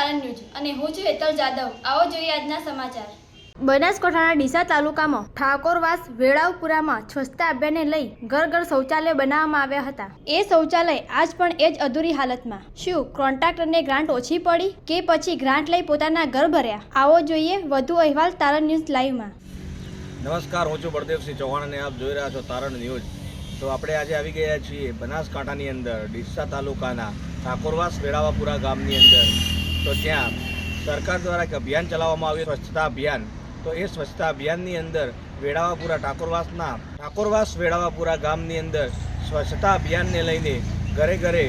તારણ ન્યૂઝ અને હું છું હેતલ જાદવ. આવો જોઈએ આજના સમાચાર. બનાસકાંઠાના ડીસા તાલુકામાં ઠાકોરવાસ વેળાવપુરામાં સ્વચ્છતા અભિયાનને લઈ ઘર ઘર શૌચાલય બનાવવામાં આવ્યા હતા. એ શૌચાલય આજ પણ એ જ અધૂરી હાલતમાં. શું કોન્ટ્રાક્ટરને ગ્રાન્ટ ઓછી પડી કે પછી ગ્રાન્ટ લઈ પોતાના ઘર ભર્યા? આવો જોઈએ વધુ અહેવાલ તારણ ન્યૂઝ લાઈવમાં. નમસ્કાર હું છું બળદેવસિંહ ચૌહાણ અને આપ જોઈ રહ્યા છો તારણ ન્યૂઝ. તો આપણે આજે આવી ગયા છીએ બનાસકાંઠાની અંદર ડીસા તાલુકાના ઠાકોરવાસ વેળાવાપુરા ગામની અંદર. તો ત્યાં સરકાર દ્વારા એક અભિયાન ચલાવવામાં આવ્યું, સ્વચ્છતા અભિયાન. તો એ સ્વચ્છતા અભિયાનની અંદર વેળાવાપુરા ઠાકોરવાસના, ઠાકોરવાસ વેળાવાપુરા ગામની અંદર સ્વચ્છતા અભિયાનને લઈને ઘરે ઘરે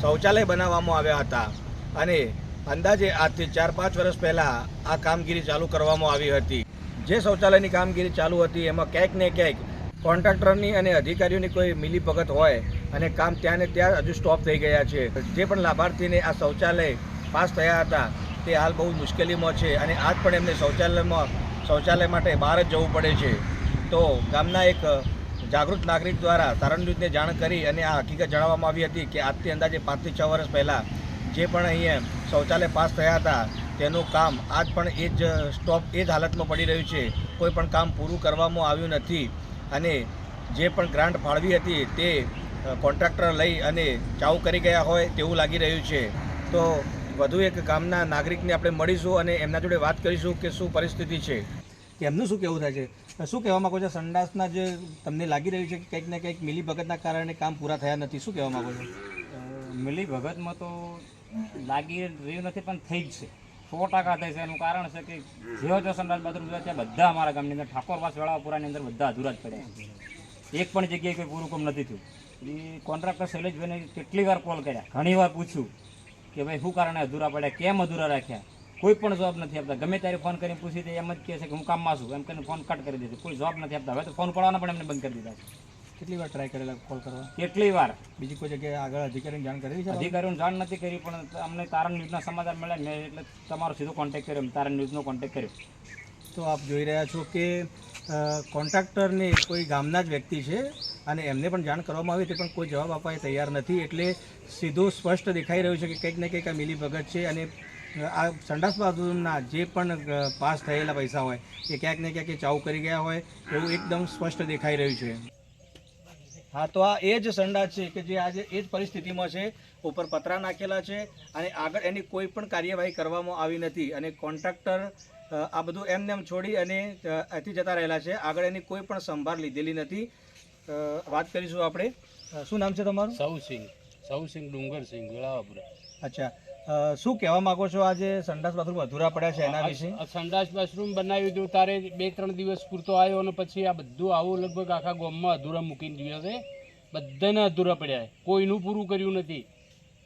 શૌચાલય બનાવવામાં આવ્યા હતા. અને અંદાજે આજથી ચાર પાંચ વર્ષ પહેલાં આ કામગીરી ચાલુ કરવામાં આવી હતી. જે શૌચાલયની કામગીરી ચાલુ હતી, એમાં ક્યાંક ને ક્યાંક કોન્ટ્રાક્ટરની અને અધિકારીઓની કોઈ મિલીભગત હોય અને કામ ત્યાં ને ત્યાં હજુ સ્ટોપ થઈ ગયા છે. જે પણ લાભાર્થીને આ શૌચાલય પાસ થયા હતા. તે હાલ બહુ મુશ્કેલીમાં છે અને આજ પણ એમને શૌચાલયમાં, શૌચાલય માટે બહાર જ જવું પડે છે. તો ગામના એક જાગૃત નાગરિક દ્વારા ન્યૂઝને જાણ કરી અને આ હકીકત જણાવવામાં આવી હતી કે આજથી અંદાજે પાંચથી છ વર્ષ પહેલાં જે પણ અહીંયા શૌચાલય પાસ થયા હતા, તેનું કામ આજ પણ એ જ સ્ટોપ, એ જ હાલતમાં પડી રહ્યું છે. કોઈ પણ કામ પૂરું કરવામાં આવ્યું નથી અને જે પણ ગ્રાન્ટ ફાળવી હતી તે કોન્ટ્રાક્ટર લઈ અને ચાઉ કરી ગયા હોય તેવું લાગી રહ્યું છે. તો વધુ એક ગામના નાગરિકને આપણે મળીશું અને એમના જોડે વાત કરીશું કે શું પરિસ્થિતિ છે. કે એમનું શું કહેવું થાય છે? શું કહેવા માગો છો? સંડાસના જે તમને લાગી રહ્યું છે કે કંઈક ને કંઈક મિલીભગતના કારણે કામ પૂરા થયા નથી શું કહેવા માગો છો? મિલી ભગતમાં તો લાગી રહ્યું નથી પણ થઈ જ છે. સો ટકા થાય છે. એનું કારણ છે કે જેવો જો સંડાસ બાથરૂમ છે. ત્યાં બધા અમારા ગામની અંદર ઠાકોરવાસ વેળાપુરાની અંદર બધા અધૂરા જ પડ્યા છે. એક પણ જગ્યાએ કોઈ પૂરું કામ નથી થયું. એ કોન્ટ્રાક્ટર શૈલેષભાઈને કેટલી વાર કોલ કર્યા? ઘણી વાર પૂછ્યું. કે ભાઈ શું કારણે અધૂરા પડ્યા? કેમ અધૂરા રાખ્યા? કોઈ પણ જવાબ નથી આપતા. ગમે ત્યારે ફોન કરીને પૂછી દે એમ જ કહે છે કે હું કામમાં છું. એમ કરીને ફોન કટ કરી દે કોઈ જવાબ નથી આપતા. હવે તો ફોન કરવાના પણ એમને બંધ કરી દીધા છે. કેટલી વાર ટ્રાય કરેલા કોલ કરવા? કેટલી વાર? બીજી કોઈ જગ્યાએ આગળ અધિકારીને જાણ કરી છે? અધિકારીઓને જાણ નથી કરી પણ અમને તારણ ન્યૂઝના સમાચાર મળ્યા મેં એટલે તમારો સીધો કોન્ટેક્ટ કર્યો. તારણ ન્યૂઝનો કોન્ટેક્ટ કર્યો. તો આપ જોઈ રહ્યા છો કે કોન્ટ્રાક્ટરને કોઈ ગામના જ વ્યક્તિ છે અને એમને પણ જાણ કરવામાં આવી હતી, પણ કોઈ જવાબ આપવા તૈયાર નથી. એટલે સીધું સ્પષ્ટ દેખાઈ રહ્યું છે કે કંઈક ને કંઈક આ મિલીભગત છે અને આ સંડાસ બાથરૂમના જે પણ પાસ થયેલા પૈસા હોય, એ ક્યાંક ને ક્યાંક એ ચાઉ કરી ગયા હોય, એવું એકદમ સ્પષ્ટ દેખાઈ રહ્યું છે. હા, તો આ એ જ સંડાસ છે કે જે આજે એ જ પરિસ્થિતિમાં છે, ઉપર પતરા નાખેલા છે અને આગળ એની કોઈ પણ કાર્યવાહી કરવામાં આવી નથી. અને કોન્ટ્રાક્ટર આ બધું એમને એમ છોડી અને અહીંથી જતા રહેલા છે. આગળ એની કોઈ પણ સંભાળ લીધેલી નથી. વાત કરીશું આપણે. શું નામ છે તમારું? સૌસિંહ સૌસિંહ ડુંગરસિંહ વેળાવાપુરા અચ્છા. શું કહેવા માંગો છો આજે સંડાસ બાથરૂમ અધૂરા પડ્યા છે એના વિશે? સંડાસ બાથરૂમ બનાવ્યું હતું તારે બે ત્રણ દિવસ પૂરતો આવ્યો અને પછી આ બધું આવું લગભગ આખા ગામમાં અધૂરા મૂકીને દીધા છે. બધાને અધૂરા પડ્યા છે. કોઈનું પૂરું કર્યું નથી.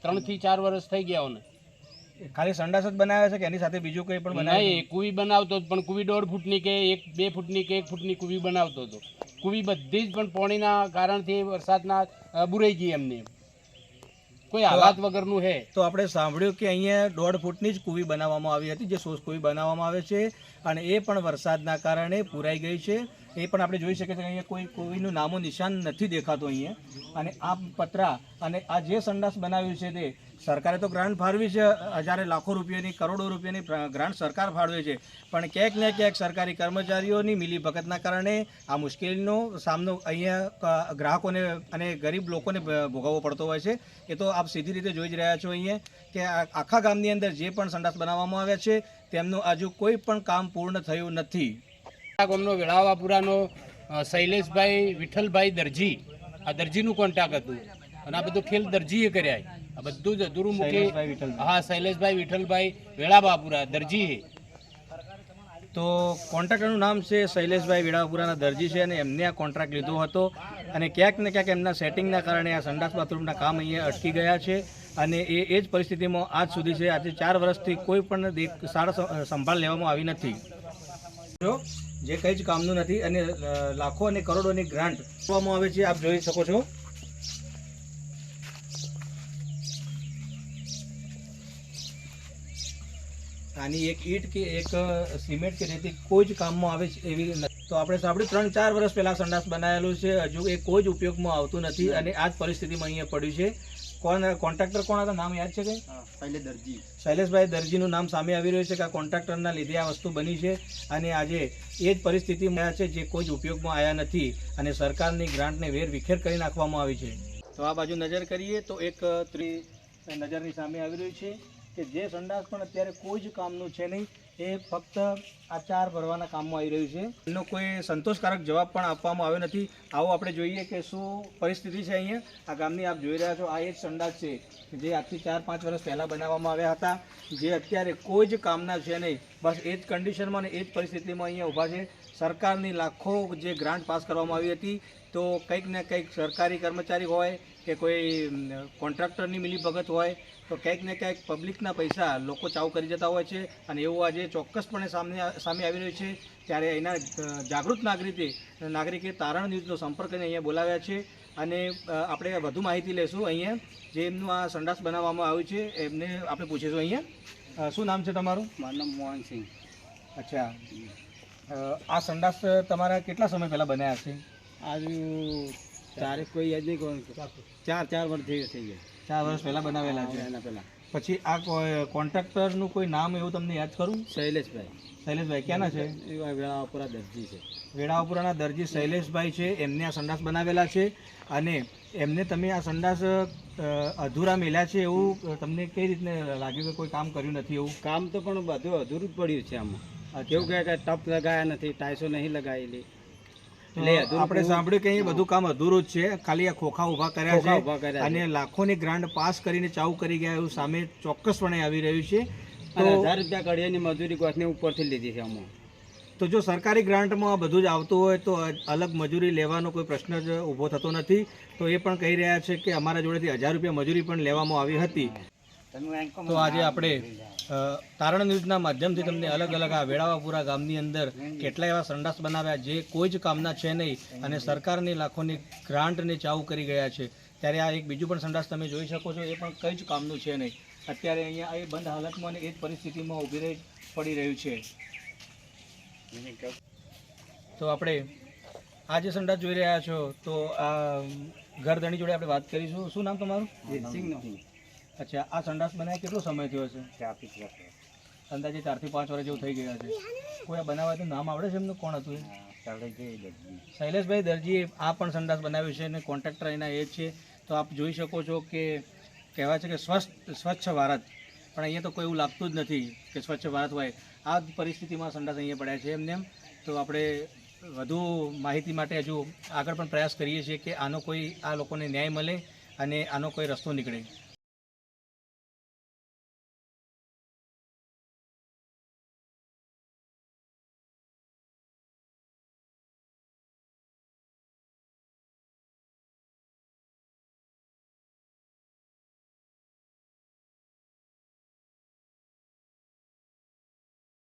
ત્રણથી ચાર વર્ષ થઈ ગયા ને ખાલી સંડાસ જ બનાવ્યા છે કે એની સાથે બીજું કંઈ પણ બનાવે કુવી બનાવતો પણ કુવી દોઢ ફૂટની કે એક બે ફૂટની કે એક ફૂટની કુવી બનાવતો હતો. કુવી બધી જ પણ પાણીના કારણથી વરસાદના બુરાઈ ગઈ એમને. કોઈ હાલાત વગરનું હે. તો આપણે સાંભળ્યું કે અહીંયા દોઢ ફૂટની જ કુવી બનાવવામાં આવી હતી જે સોસ કુવી બનાવવામાં આવે છે. અને એ પણ વરસાદના કારણે પુરાઈ ગઈ છે. એ પણ આપણે જોઈ શકીએ છીએ અહીંયા કોઈ, કોઈનું નામો નિશાન નથી દેખાતું અહીંયા. અને આ પતરા અને આ જે સંડાસ બનાવ્યું છે તે સરકારે તો ગ્રાન્ટ ફાળવી છે. હજારે લાખો રૂપિયાની, કરોડો રૂપિયાની ગ્રાન્ટ સરકાર ફાળવે છે. પણ ક્યાંક ને ક્યાંક સરકારી કર્મચારીઓની મિલીભગતના કારણે આ મુશ્કેલીનો સામનો અહીંયા ગ્રાહકોને અને ગરીબ લોકોને ભોગવવો પડતો હોય છે. એ તો આપ સીધી રીતે જોઈ જ રહ્યા છો અહીંયા કે આખા ગામની અંદર જે પણ સંડાસ બનાવવામાં આવ્યા છે તેમનું હજુ કોઈ પણ કામ પૂર્ણ થયું નથી. આ ગામનો વેળાવાપુરાનો શૈલેષભાઈ વિઠ્ઠલભાઈ દરજી. આ દરજીનું કોન્ટેક્ટ હતું. અને આ બધું ખેલ દરજીએ કર્યા આ બધું જ અધૂરું મૂકી હા શૈલેષભાઈ વિઠ્ઠલભાઈ વેળાબાપુરા દરજી હે તો કોન્ટ્રાક્ટરનું નામ છે શૈલેષભાઈ વેળાપુરાના દરજી છે અને એમને આ કોન્ટ્રાક્ટ લીધો હતો. અને ક્યાંક ને ક્યાંક એમના સેટિંગના કારણે આ સંડાસ બાથરૂમના કામ અહીંયા અટકી ગયા છે. અને એ એ જ પરિસ્થિતિમાં આજ સુધી છે. આજે ચાર વર્ષથી કોઈ પણ સારા સંભાળ લેવામાં આવી નથી. જો, જે કંઈ જ કામનું નથી અને લાખો અને કરોડોની ગ્રાન્ટ આપવામાં આવે છે, આપ જોઈ શકો છો. આની એક ઈંટ કે એક સિમેન્ટ કે રેતી કોઈ જ કામમાં આવે છે એવી તો આપણે સાંભળ્યું ત્રણ ચાર વર્ષ પહેલાં સંડાસ બનાવેલું છે. હજુ એ કોઈ જ ઉપયોગમાં આવતું નથી અને આ જ પરિસ્થિતિમાં અહીંયા પડ્યું છે. કોણ કોન્ટ્રાક્ટર કોણ હતા? નામ યાદ છે કે શૈલેષ દરજી. શૈલેષભાઈ દરજીનું નામ સામે આવી રહ્યું છે કે આ કોન્ટ્રાક્ટરના લીધે આ વસ્તુ બની છે અને આજે એ જ પરિસ્થિતિમાં છે જે કોઈ જ ઉપયોગમાં આવ્યા નથી અને સરકારની ગ્રાન્ટને વેર વિખેર કરી નાખવામાં આવી છે. તો આ બાજુ નજર કરીએ તો એક ત્રી નજરની સામે આવી રહ્યું છે. કે જે સંડાસ પણ અત્યારે કોઈ જ કામનું છે નહીં, એ ફક્ત આ ચાર ભરવાના કામમાં આવી રહ્યું છે. એનો કોઈ સંતોષકારક જવાબ પણ આપવામાં આવ્યો નથી. આવો આપણે જોઈએ કે શું પરિસ્થિતિ છે અહીંયા. આ ગામની આપ જોઈ રહ્યા છો, આ એ જ સંડાસ છે જે આજથી ચાર પાંચ વર્ષ પહેલાં બનાવવામાં આવ્યા હતા. જે અત્યારે કોઈ જ કામના છે નહીં. બસ એ જ કન્ડિશનમાં ને એ જ પરિસ્થિતિમાં અહીંયા ઊભા છે. સરકારની લાખો જે ગ્રાન્ટ પાસ કરવામાં આવી હતી, તો કંઈક ને કંઈક સરકારી કર્મચારી હોય કે કોઈ કોન્ટ્રાક્ટરની મિલીભગત હોય તો ક્યાંક ને ક્યાંક પબ્લિકના પૈસા લોકો ચાવ કરી જતા હોય છે અને એવું આજે ચોક્કસપણે સામે સામે આવી રહ્યું છે. ત્યારે એના જાગૃત નાગરિકે નાગરિકે તારણ ન્યૂઝનો સંપર્ક કરીને અહીંયા બોલાવ્યા છે અને આપણે વધુ માહિતી લઈશું અહીંયા. જે એમનું આ સંડાસ બનાવવામાં આવ્યું છે એમને આપણે પૂછીશું અહીંયા. શું નામ છે તમારું? મારું નામ મોહનસિંહ અચ્છા. આ સંડાસ તમારા કેટલા સમય પહેલાં બનાવ્યા છે? આજુ તારીખ કોઈ યાદ નહીં કોણ. ચાર ચાર વર્ષ થઈ થઈ ગયા. ચાર વર્ષ પહેલાં બનાવેલા છે. એના પહેલાં. પછી આ કોન્ટ્રાક્ટરનું કોઈ નામ એવું તમને યાદ કરું શૈલેષભાઈ. શૈલેષભાઈ ક્યાંના છે? વેળાવાપુરા દરજી છે. વેળાવાપુરાના દરજી શૈલેષભાઈ છે એમને આ સંડાસ બનાવેલા છે અને એમને તમે આ સંડાસ અધૂરા મેલ્યા છે એવું તમને કઈ રીતને લાગ્યું કે કોઈ કામ કર્યું નથી એવું? કામ તો પણ બધું અધૂરું જ પડ્યું છે આમાં. કેવું કે કે ટપ લગાયા નથી ટાઈસો નહીં લગાવેલી આપણે સાંભળ્યું કે અહીં બધું કામ અધૂરું જ છે. ખાલી આ ખોખા ઊભા કર્યા છે અને લાખોની ગ્રાન્ટ પાસ કરીને ચાઉ કરી ગયા એવું સામે ચોક્કસપણે આવી રહ્યું છે. હજાર રૂપિયા કડિયાની મજૂરી કોથની ઉપરથી લીધી છે આમાં તો જો સરકારી ગ્રાન્ટમાં બધું જ આવતું હોય તો અલગ મજૂરી લેવાનો કોઈ પ્રશ્ન જ ઊભો થતો નથી. તો એ પણ કહી રહ્યા છે કે અમારા જોડેથી હજાર રૂપિયા મજૂરી પણ લેવામાં આવી હતી. તો આજે આપણે તારણ ન્યૂઝના માધ્યમથી તમને અલગ અલગ આ વેળાવાપુરા ગામની અંદર કેટલા એવા સંડાસ બનાવ્યા જે કોઈ જ કામના છે નહીં અને સરકારની લાખોની ગ્રાન્ટને ચાઉ કરી ગયા છે. ત્યારે આ એક બીજું પણ સંડાસ તમે જોઈ શકો છો એ પણ કંઈ જ કામનું છે નહીં. અત્યારે અહીંયા એ બંધ હાલતમાં અને એ જ પરિસ્થિતિમાં ઊભી રહી પડી રહ્યું છે. તો આપણે આ જે સંડાસ જોઈ રહ્યા છો તો આ ઘરધણી જોડે આપણે વાત કરીશું. શું નામ તમારું? અચ્છા આ સંડાસ બનાવ્યા કેટલો સમય થયો છે? અંદાજે ચારથી પાંચ વર્ષ જેવું થઈ ગયા છે કોઈ આ બનાવવાનું નામ આવડે છે એમનું? કોણ હતું એ? શૈલેષભાઈ દરજીએ આ પણ સંડાસ બનાવ્યું છે અને કોન્ટ્રાક્ટર એના એ જ છે. તો આપ જોઈ શકો છો કે કહેવાય છે કે સ્વચ્છ સ્વચ્છ ભારત. પણ અહીંયા તો કોઈ એવું લાગતું જ નથી કે સ્વચ્છ ભારત હોય. આ પરિસ્થિતિમાં સંડાસ અહીંયા પડ્યા છે એમને એમ. તો આપણે વધુ માહિતી માટે હજુ આગળ પણ પ્રયાસ કરીએ છીએ કે આનો કોઈ આ લોકોને ન્યાય મળે અને આનો કોઈ રસ્તો નીકળે.